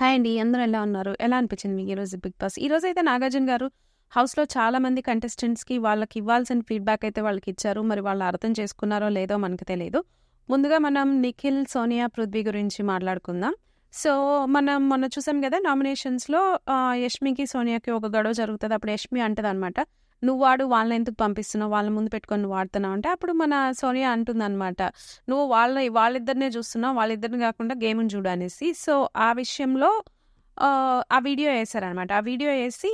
Hi అండి అందరూ ఎలా ఉన్నారు? ఎలా అనిపించింది మీకు ఈరోజు బిగ్ బాస్? ఈరోజు అయితే నాగార్జున గారు హౌస్లో చాలా మంది కంటెస్టెంట్స్కి వాళ్ళకి ఇవ్వాల్సిన ఫీడ్బ్యాక్ అయితే వాళ్ళకి ఇచ్చారు. మరి వాళ్ళు అర్థం చేసుకున్నారో లేదో మనకు తెలియదు ముందుగా మనం నిఖిల్ సోనియా పృథ్వీ గురించి మాట్లాడుకుందాం. సో మనం మొన్న చూసాం కదా నామినేషన్స్లో యష్మికి సోనియాకి ఒక గొడవ జరుగుతుంది. అప్పుడు యష్మి అంటది అనమాట నువ్వు వాడు వాళ్ళని ఎందుకు పంపిస్తున్నావు? వాళ్ళ ముందు పెట్టుకొని వాడుతున్నావు అంటే అప్పుడు మన సోనియా అంటుంది అనమాట నువ్వు వాళ్ళ వాళ్ళిద్దరినే చూస్తున్నావు వాళ్ళిద్దరిని కాకుండా గేమ్ చూడనేసి సో ఆ విషయంలో ఆ, వీడియో వేశారనమాట ఆ వీడియో వేసి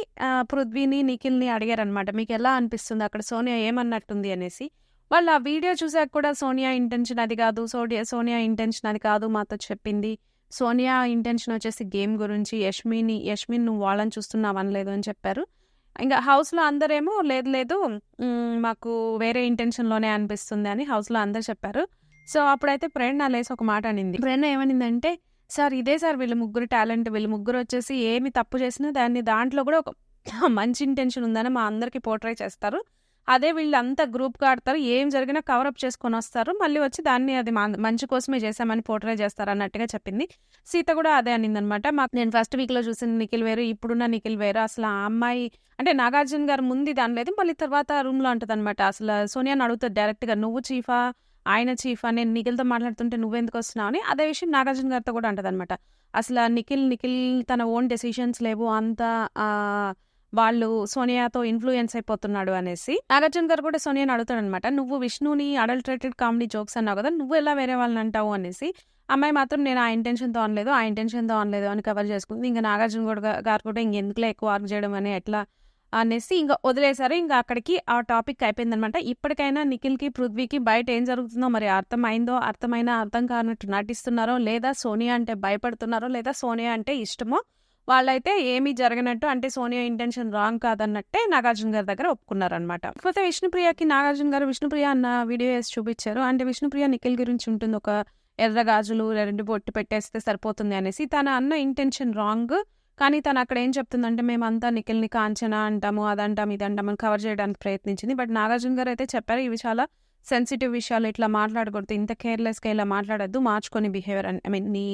పృథ్వీని నిఖిల్ని అడిగారనమాట మీకు ఎలా అనిపిస్తుంది? అక్కడ సోనియా ఏమన్నట్టుంది? అనేసి. వాళ్ళు ఆ వీడియో చూసాక కూడా సోనియా ఇంటెన్షన్ అది కాదు. సోనియా సోనియా ఇంటెన్షన్ అది కాదు మాతో చెప్పింది. సోనియా ఇంటెన్షన్ వచ్చేసి గేమ్ గురించి యష్మిని యష్మిన్ నువ్వు వాళ్ళని చూస్తున్నావు అనలేదు అని చెప్పారు. ఇంకా హౌస్లో అందరేమో లేదు లేదు మాకు వేరే ఇంటెన్షన్లోనే అనిపిస్తుంది అని హౌస్లో అందరు చెప్పారు. సో అప్పుడైతే ప్రేరణ లేసి ఒక మాట అనింది. ప్రేరణ ఏమనిందంటే సార్ ఇదే సార్ వీళ్ళ ముగ్గురు టాలెంట్ వీళ్ళ ముగ్గురు వచ్చేసి ఏమి తప్పు చేసినా దాన్ని దాంట్లో కూడా ఒక మంచి ఇంటెన్షన్ ఉందని మా అందరికి పోర్ట్రై చేస్తారు. అదే వీళ్ళంతా గ్రూప్గా ఆడతారు. ఏం జరిగినా కవరప్ చేసుకొని వస్తారు. మళ్ళీ వచ్చి దాన్ని అది మా- మంచి కోసమే చేశామని పోర్ట్రే చేస్తారు అన్నట్టుగా చెప్పింది. సీత కూడా అదే అనిందనమాట. మాకు నేను ఫస్ట్ వీక్లో చూసిన నిఖిల్ వేరు ఇప్పుడున్న నిఖిల్ వేరు. అసలు ఆ అమ్మాయి అంటే నాగార్జున గారు ముందు దాని లేదు మళ్ళీ తర్వాత రూమ్లో ఉంటుంది అనమాట అసలు సోనియాని అడుగుతుంది డైరెక్ట్గా నువ్వు చీఫా? ఆయన చీఫా? నేను నిఖిల్తో మాట్లాడుతుంటే నువ్వెందుకు వస్తున్నావు? అని అదే విషయం నాగార్జున గారితో కూడా అంటదనమాట. అసలు ఆ నిఖిల్ నిఖిల్ తన ఓన్ డెసిషన్స్ లేవు. అంత వాళ్ళు సోనియాతో ఇన్ఫ్లుయెన్స్ అయిపోతున్నాడు అనేసి నాగార్జున గారు కూడా సోనియాని అడుగుతాడు అనమాట నువ్వు విష్ణుని అడల్ట్రేటెడ్ కామెడీ జోక్స్ అన్నావు కదా నువ్వు ఎలా వేరే వాళ్ళని అంటావు? అనేసి. అమ్మాయి మాత్రం నేను ఆ ఇంటెన్షన్తో అనలేదు ఆ ఇంటెన్షన్తో అనలేదు అని కవర్ చేసుకుంది. ఇంకా నాగార్జున కూడా గారు కూడా ఇంకెందుకులే ఎక్కువ వర్క్ చేయడం అని ఎట్లా అనేసి ఇంకా వదిలేశారు. ఇంకా అక్కడికి ఆ టాపిక్ అయిపోయిందనమాట ఇప్పటికైనా నిఖిల్కి పృథ్వీకి బయట ఏం జరుగుతుందో మరి అర్థమైందో అర్థమైనా అర్థం కానట్టు నటిస్తున్నారో లేదా సోనియా అంటే భయపడుతున్నారో లేదా సోనియా అంటే ఇష్టమో వాళ్ళైతే ఏమీ జరగనట్టు అంటే సోనియా ఇంటెన్షన్ రాంగ్ కాదన్నట్టే నాగార్జున గారి దగ్గర ఒప్పుకున్నారనమాట కాకపోతే విష్ణుప్రియకి నాగార్జున గారు విష్ణుప్రియ అన్న వీడియో వేసి చూపించారు. అంటే విష్ణుప్రియ నిఖిల్ గురించి ఉంటుంది. ఒక ఎర్ర గాజులు రెండు బొట్టు పెట్టేస్తే సరిపోతుంది అనేసి తన అన్న ఇంటెన్షన్ రాంగ్. కానీ తను అక్కడ ఏం చెప్తుందంటే మేమంతా నిఖిల్ని కాంచన అంటాము అదంటాం ఇదంటాం అని కవర్ చేయడానికి ప్రయత్నించింది. బట్ నాగార్జున గారు అయితే చెప్పారు ఇవి చాలా సెన్సిటివ్ విషయాలు. ఇట్లా మాట్లాడకూడదు. ఇంత కేర్లెస్గా ఇలా మాట్లాడద్దు. మార్చుకొని బిహేవియర్ ఐ మీన్ నీ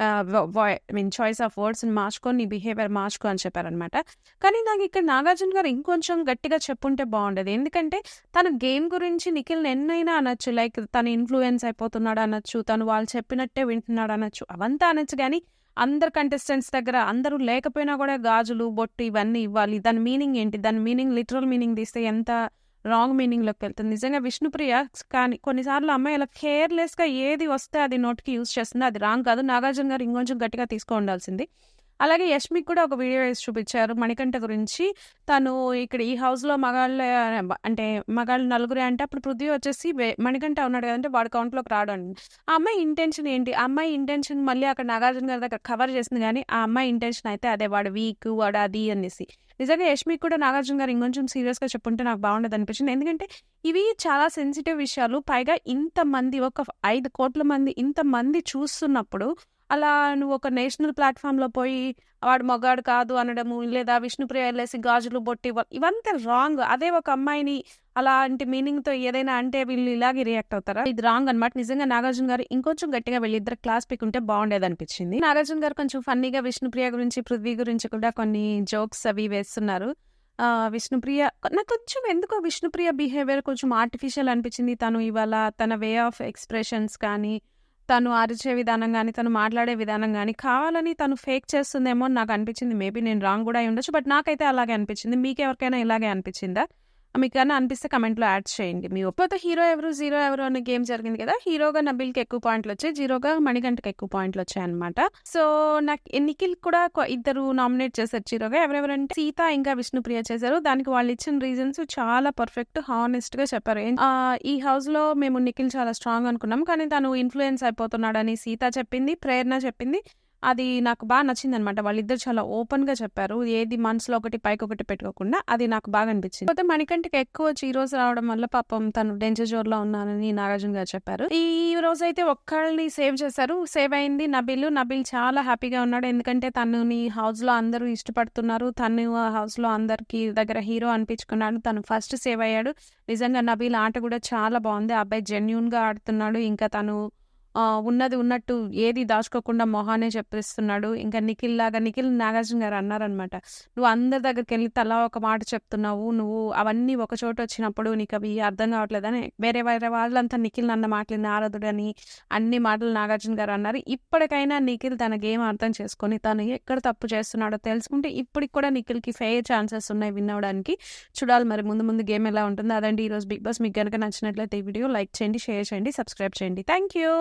I mean choice of words మార్చుకొని నీ బిహేవియర్ మార్చుకో అని చెప్పారనమాట కానీ నాకు ఇక్కడ నాగార్జున గారు ఇంకొంచెం గట్టిగా చెప్పుంటే బాగుండేది. ఎందుకంటే తన గేమ్ గురించి నిఖిల్ ఎన్నైనా అనొచ్చు. లైక్ తను ఇన్ఫ్లుయెన్స్ అయిపోతున్నాడు అనొచ్చు తను వాళ్ళు చెప్పినట్టే వింటున్నాడు అనొచ్చు. అవంతా అనొచ్చు కానీ అందరు కంటెస్టెంట్స్ దగ్గర అందరూ లేకపోయినా కూడా గాజులు బొట్టు ఇవన్నీ ఇవ్వాలి. దాని మీనింగ్ ఏంటి? దాని మీనింగ్ లిటరల్ మీనింగ్ తీస్తే ఎంత రాంగ్ మీనింగ్లోకి వెళ్తుంది. నిజంగా విష్ణుప్రియ కానీ కొన్నిసార్లు అమ్మాయి ఇలా కేర్లెస్గా ఏది వస్తే అది నోట్కి యూజ్ చేస్తుంది అది రాంగ్ కాదు. నాగార్జున గారు ఇంకొంచెం గట్టిగా తీసుకో ఉండాల్సింది. అలాగే యష్మికి కూడా ఒక వీడియో వేసి చూపించారు మణికంఠ గురించి. తను ఇక్కడ ఈ హౌస్లో మగాళ్ళ అంటే మగాళ్ళు నలుగురే అంటే అప్పుడు పృథ్వీ వచ్చేసి మణికంఠ ఉన్నాడు కదంటే వాడు కౌంట్లోకి రాడు అని. ఆ అమ్మాయి ఇంటెన్షన్ ఏంటి? ఆ అమ్మాయి ఇంటెన్షన్ మళ్ళీ అక్కడ నాగార్జున గారి దగ్గర కవర్ చేసింది కానీ ఆ అమ్మాయి ఇంటెన్షన్ అయితే అదే వాడు వీక్ వాడు అది అనేసి. నిజంగా యష్మి కూడా నాగార్జున గారు ఇంకొంచెం సీరియస్గా చెప్పుంటే నాకు బాగుండదు అనిపించింది. ఎందుకంటే ఇవి చాలా సెన్సిటివ్ విషయాలు. పైగా ఇంతమంది ఒక ఐదు కోట్ల మంది ఇంతమంది చూస్తున్నప్పుడు అలా నువ్వు ఒక నేషనల్ ప్లాట్ఫామ్లో పోయి వాడు మగాడు కాదు అనడము లేదా విష్ణుప్రియ వెళ్ళేసి గాజులు బొట్టి ఇవంతా రాంగ్. అదే ఒక అమ్మాయిని అలాంటి మీనింగ్తో ఏదైనా అంటే వీళ్ళు ఇలాగే రియాక్ట్ అవుతారా? ఇది రాంగ్ అన్నమాట. నిజంగా నాగార్జున గారు ఇంకొంచెం గట్టిగా వెళ్ళి ఇద్దరు క్లాస్ పిక్ ఉంటే బాగుండేది అనిపించింది నాగార్జున గారు కొంచెం ఫన్నీగా విష్ణుప్రియ గురించి పృథ్వీ గురించి కూడా కొన్ని జోక్స్ అవి వేస్తున్నారు. విష్ణుప్రియ నాకు కొంచెం ఎందుకో విష్ణుప్రియ బిహేవియర్ కొంచెం ఆర్టిఫిషియల్ అనిపించింది. తను ఇవాళ తన వే ఆఫ్ ఎక్స్ప్రెషన్స్ కానీ తను అరిచే విధానం కానీ తను మాట్లాడే విధానం కానీ కావాలని తను ఫేక్ చేస్తుందేమో నాకు అనిపించింది. మేబీ నేను రాంగ్ కూడా అయి ఉండొచ్చు బట్ నాకైతే అలాగే అనిపించింది. మీకు ఎవరికైనా ఇలాగే అనిపించిందా? మీకు అన్న అనిపిస్తే కమెంట్లో యాడ్ చేయండి. మీ ఒప్పుతో హీరో ఎవరు జీరో ఎవరు అనే గేమ్ జరిగింది కదా హీరోగా నబిల్కి ఎక్కువ పాయింట్లు వచ్చాయి జీరోగా మణిగంటకి ఎక్కువ పాయింట్లు వచ్చాయి అనమాట సో నాకు నిఖిల్ కూడా ఇద్దరు నామినేట్ చేశారు. జీరోగా ఎవరెవరంటే సీత ఇంకా విష్ణుప్రియ చేశారు. దానికి వాళ్ళు ఇచ్చిన రీజన్స్ చాలా పర్ఫెక్ట్ హానెస్ట్గా చెప్పారు. ఈ హౌస్లో మేము నిఖిల్ చాలా స్ట్రాంగ్ అనుకున్నాం. కానీ తను ఇన్ఫ్లుయెన్స్ అయిపోతున్నాడని సీత చెప్పింది ప్రేరణ చెప్పింది. అది నాకు బాగా నచ్చింది అనమాట వాళ్ళిద్దరు చాలా ఓపెన్గా చెప్పారు. ఏది మనసులో ఒకటి పైకి ఒకటి పెట్టుకోకుండా అది నాకు బాగా అనిపించింది. కాకపోతే మణికంటికి ఎక్కువ చీరోస్ రావడం వల్ల పాపం తను డెంజర్ జోర్లో ఉన్నానని నాగార్జున గారు చెప్పారు. ఈ రోజు అయితే ఒక్కళ్ళని సేవ్ చేశారు. సేవ్ అయింది నబిల్. నబిల్ చాలా హ్యాపీగా ఉన్నాడు. ఎందుకంటే తనని హౌస్లో అందరూ ఇష్టపడుతున్నారు. తను హౌస్లో అందరికి దగ్గర హీరో అనిపించుకున్నాడు. తను ఫస్ట్ సేవ్ అయ్యాడు. నిజంగా నబీల్ ఆట కూడా చాలా బాగుంది. ఆ అబ్బాయి జెన్యున్గా ఆడుతున్నాడు. ఇంకా తను ఉన్నది ఉన్నట్టు ఏది దాచుకోకుండా మొహానే చెప్పేస్తున్నాడు. ఇంకా నిఖిల్ లాగా నిఖిల్ నాగార్జున గారు అన్నారనమాట. "నువ్వు అందరి దగ్గరికి వెళ్ళి తలా ఒక మాట చెప్తున్నావు. నువ్వు అవన్నీ ఒక చోట వచ్చినప్పుడు నీకు అవి అర్థం కావట్లేదని" వేరే వేరే వాళ్ళంతా నిఖిల్ అన్న మాటలు నారదుడని అన్ని మాటలు నాగార్జున గారు అన్నారు. ఇప్పటికైనా నిఖిల్ తన గేమ్ అర్థం చేసుకొని తను ఎక్కడ తప్పు చేస్తున్నాడో తెలుసుకుంటే ఇప్పటికి కూడా నిఖిల్‌కి ఫెయిర్ ఛాన్సెస్ ఉన్నాయి విన్ అవడానికి చూడాలి మరి ముందు ముందు గేమ్ ఎలా ఉంటుందో. అదండి ఈరోజు బిగ్ బాస్. మీకు కనుక నచ్చినట్లయితే ఈ వీడియో లైక్ చేయండి, షేర్ చేయండి, సబ్స్క్రైబ్ చేయండి. Thank you.